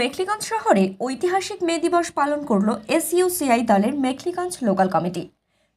মেখলিগঞ্জ শহরে ঐতিহাসিক মে দিবস পালন করল এসইউসিআই দলের মেখলিগঞ্জ লোকাল কমিটি।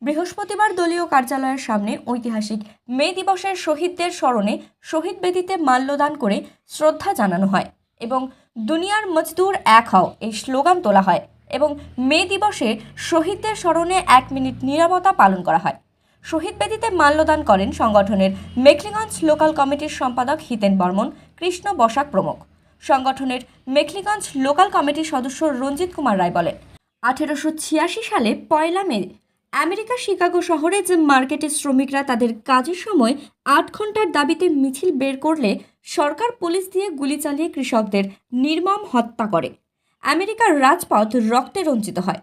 বৃহস্পতিবার দলীয় কার্যালয়ের সামনে ঐতিহাসিক মে দিবসের শহীদদের স্মরণে শহীদ বেদিতে মাল্যদান করে শ্রদ্ধা জানানো হয় এবং দুনিয়ার মজদুর এক হও এই স্লোগান তোলা হয় এবং মে দিবসে শহীদদের স্মরণে এক মিনিট নীরবতা পালন করা হয়। শহীদ বেদিতে মাল্যদান করেন সংগঠনের মেখলিগঞ্জ লোকাল কমিটির সম্পাদক হিতেন বর্মন, কৃষ্ণ বসাক প্রমুখ। সংগঠনের মেখলিগঞ্জ লোকাল কমিটির সদস্য রঞ্জিত কুমার রায় বলেন, আঠেরোশো ছিয়াশি সালে পয়লা মে, আমেরিকা শিকাগো শহরে যে মার্কেটের শ্রমিকরা তাদের কাজের সময় আট ঘণ্টার দাবিতে মিছিল বের করলে সরকার পুলিশ দিয়ে গুলি চালিয়ে কৃষকদের নির্মম হত্যা করে। আমেরিকার রাজপথ রক্তে রঞ্জিত হয়।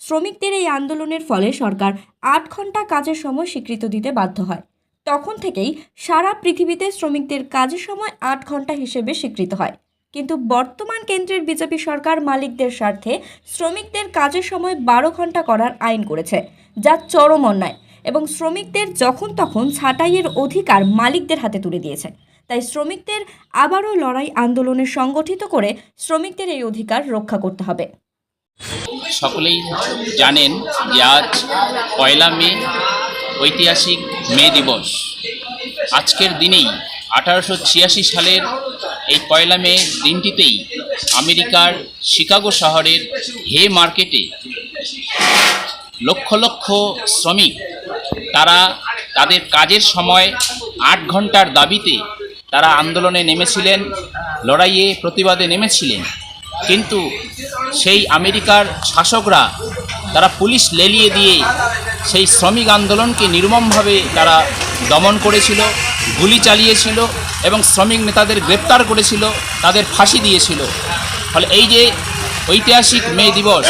শ্রমিকদের এই আন্দোলনের ফলে সরকার আট ঘণ্টা কাজের সময় স্বীকৃত দিতে বাধ্য হয়। তখন থেকেই সারা পৃথিবীতে শ্রমিকদের কাজের সময় আট ঘণ্টা হিসেবে স্বীকৃত হয়। কিন্তু বর্তমান কেন্দ্রের বিজেপি সরকার মালিকদের স্বার্থে শ্রমিকদের কাজের সময় বারো ঘণ্টা করার আইন করেছে, যা চরম অন্যায় এবং শ্রমিকদের যখন তখন ছাঁটাইয়ের অধিকার মালিকদের হাতে তুলে দিয়েছে। তাই শ্রমিকদের আবারও লড়াই আন্দোলনে সংগঠিত করে শ্রমিকদের এই অধিকার রক্ষা করতে হবে। সকলেই জানেন যে আজ পয়লা মে ঐতিহাসিক মে দিবস। আজকের দিনেই আঠারোশো ছিয়াশি সালের এই পয়লা মে দিনটিতেই আমেরিকার শিকাগো শহরের হে মার্কেটে লক্ষ লক্ষ শ্রমিক, তারা তাদের কাজের সময় আট ঘণ্টার দাবিতে তারা আন্দোলনে নেমেছিলেন, লড়াইয়ে প্রতিবাদে নেমেছিলেন। কিন্তু সেই আমেরিকার শাসকরা তারা পুলিশ লেলিয়ে দিয়ে সেই শ্রমিক আন্দোলনকে নির্মমভাবে তারা দমন করেছিল। গুলি চালিয়েছিল এবং শ্রমিক নেতাদের গ্রেপ্তার করেছিল, তাদের ফাঁসি দিয়েছিল। ফলে এই যে ঐতিহাসিক মে দিবস,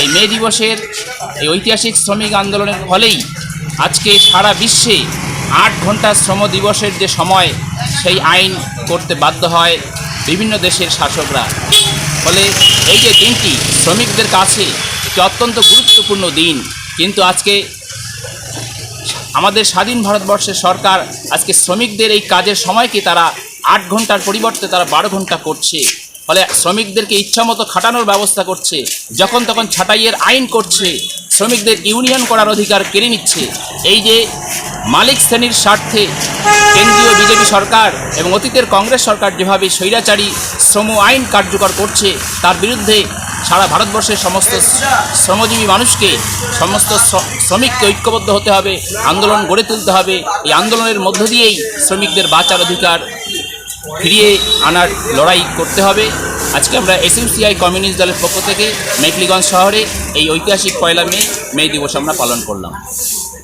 এই মে দিবসের এই ঐতিহাসিক শ্রমিক আন্দোলনের ফলেই আজকে সারা বিশ্বে আট ঘণ্টা শ্রম দিবসের যে সময়, সেই আইন করতে বাধ্য হয় বিভিন্ন দেশের শাসকরা। ফলে এই যে দিনটি শ্রমিকদের কাছে একটি অত্যন্ত গুরুত্বপূর্ণ দিন, কিন্তু আজকে আমাদের স্বাধীন ভারতবর্ষের সরকার আজকে শ্রমিকদের এই কাজের সময়কে তারা আট ঘণ্টার পরিবর্তে তারা বারো ঘণ্টা করছে? ফলে শ্রমিকদেরকে ইচ্ছামতো খাটানোর ব্যবস্থা করছে, যখন তখন ছাটাইয়ের আইন করছে, শ্রমিকদের ইউনিয়ন করার অধিকার কেড়ে নিচ্ছে। এই যে মালিক শ্রেণির স্বার্থে কেন্দ্রীয় বিজেপি সরকার এবং অতীতের কংগ্রেস সরকার যেভাবে স্বৈরাচারী শ্রম আইন কার্যকর করছে, তার বিরুদ্ধে সারা ভারতবর্ষের সমস্ত শ্রমজীবী মানুষকে সমস্ত শ্রমিককে ঐক্যবদ্ধ হতে হবে, আন্দোলন গড়ে তুলতে হবে। এই আন্দোলনের মধ্য দিয়েই শ্রমিকদের বাঁচার অধিকার ফিরিয়ে আনার লড়াই করতে হবে। আজকে আমরা এসএমসিআই কমিউনিস্ট দলের পক্ষ থেকে মেঘলিগঞ্জ শহরে এই ঐতিহাসিক পয়লা মে মে দিবস আমরা পালন করলাম।